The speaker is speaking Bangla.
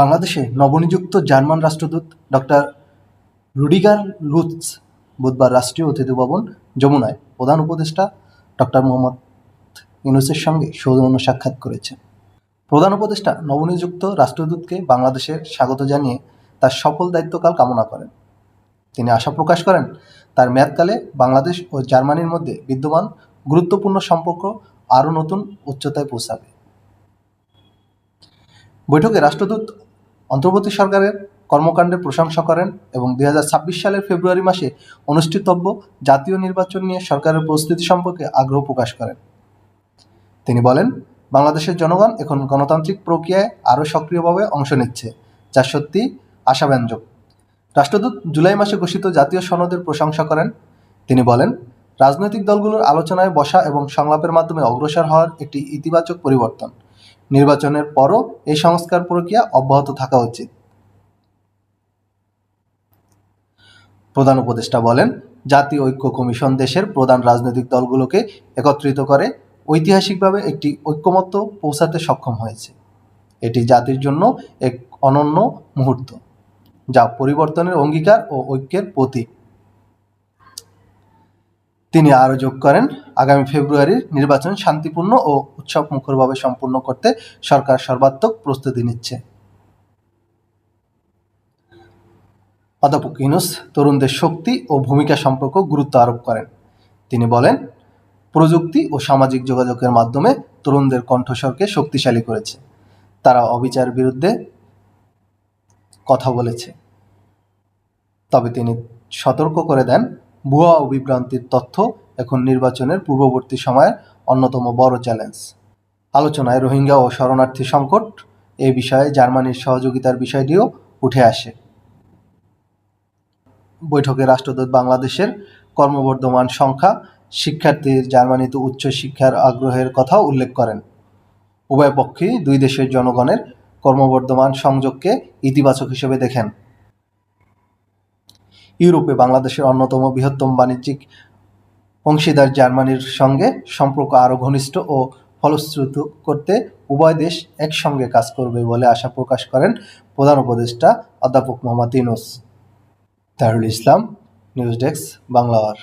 বাংলাদেশে নবনিযুক্ত জার্মান রাষ্ট্রদূত ডক্টর রুডিগার লুৎজ বুধবার রাষ্ট্রীয় অতিথি ভবন যমুনায় প্রধান উপদেষ্টা ডক্টর মোহাম্মদ ইউনূসের সঙ্গে সৌজন্য সাক্ষাৎ করেছেন। প্রধান উপদেষ্টা নবনিযুক্ত রাষ্ট্রদূতকে বাংলাদেশের স্বাগত জানিয়ে তার সফল দায়িত্বকাল কামনা করেন। তিনি আশা প্রকাশ করেন, তার মেয়াদকালে বাংলাদেশ ও জার্মানির মধ্যে বিদ্যমান গুরুত্বপূর্ণ সম্পর্ক আরও নতুন উচ্চতায় পৌঁছাবে। বৈঠকে রাষ্ট্রদূত অন্তর্বর্তী সরকারের কর্মকাণ্ডের প্রশংসা করেন এবং দুই হাজার ছাব্বিশ সালের ফেব্রুয়ারি মাসে অনুষ্ঠিতব্য জাতীয় নির্বাচন নিয়ে সরকারের প্রস্তুতি সম্পর্কে আগ্রহ প্রকাশ করেন। তিনি বলেন, বাংলাদেশের জনগণ এখন গণতান্ত্রিক প্রক্রিয়ায় আরও সক্রিয়ভাবে অংশ নিচ্ছে, যা সত্যি আশাব্যঞ্জক। রাষ্ট্রদূত জুলাই মাসে ঘোষিত জাতীয় সনদের প্রশংসা করেন। তিনি বলেন, রাজনৈতিক দলগুলোর আলোচনায় বসা এবং সংলাপের মাধ্যমে অগ্রসর হওয়ার একটি ইতিবাচক পরিবর্তন। নির্বাচনের পরও এই সংস্কার প্রক্রিয়া অব্যাহত থাকা উচিত। প্রধান উপদেষ্টা বলেন, জাতীয় ঐক্য কমিশন দেশের প্রধান রাজনৈতিক দলগুলোকে একত্রিত করে ঐতিহাসিকভাবে একটি ঐক্যমত্য পৌঁছাতে সক্ষম হয়েছে। এটি জাতির জন্য এক অনন্য মুহূর্ত, যা পরিবর্তনের অঙ্গীকার ও ঐক্যের প্রতীক। তিনি আরও যোগ করেন, আগামী ফেব্রুয়ারির নির্বাচন শান্তিপূর্ণ ও উৎসব মুখরভাবে সম্পূর্ণ করতে সরকার সর্বাত্মক প্রস্তুতি নিচ্ছে। অধ্যাপক ইনুস তরুণদের শক্তি ও ভূমিকা সম্পর্ক গুরুত্ব আরোপ করেন। তিনি বলেন, প্রযুক্তি ও সামাজিক যোগাযোগের মাধ্যমে তরুণদের কণ্ঠস্বরকে শক্তিশালী করেছে। তারা অবিচার বিরুদ্ধে কথা বলেছে। তবে তিনি সতর্ক করে দেন ভুয়া ও বিভ্রান্তির তথ্য এখন নির্বাচনের পূর্ববর্তী সময়ের অন্যতম বড় চ্যালেঞ্জ। আলোচনায় রোহিঙ্গা ও শরণার্থী সংকট এ বিষয়ে জার্মানির সহযোগিতার বিষয়টিও উঠে আসে। বৈঠকে রাষ্ট্রদূত বাংলাদেশের কর্মবর্ধমান সংখ্যা শিক্ষার্থীর জার্মানিতে উচ্চ শিক্ষার আগ্রহের কথা উল্লেখ করেন। উভয় পক্ষেই দুই দেশের জনগণের কর্মবর্ধমান সংযোগকে ইতিবাচক হিসেবে দেখেন। ইউরোপে বাংলাদেশের অন্যতম বৃহত্তম বাণিজ্যিক অংশীদার জার্মানির সঙ্গে সম্পর্ক আরও ঘনিষ্ঠ ও ফলশ্রুত করতে উভয় দেশ একসঙ্গে কাজ করবে বলে আশা প্রকাশ করেন প্রধান উপদেষ্টা অধ্যাপক মোহাম্মদ ইউনুস। Taharul Islam, news desk বাংলাওয়ার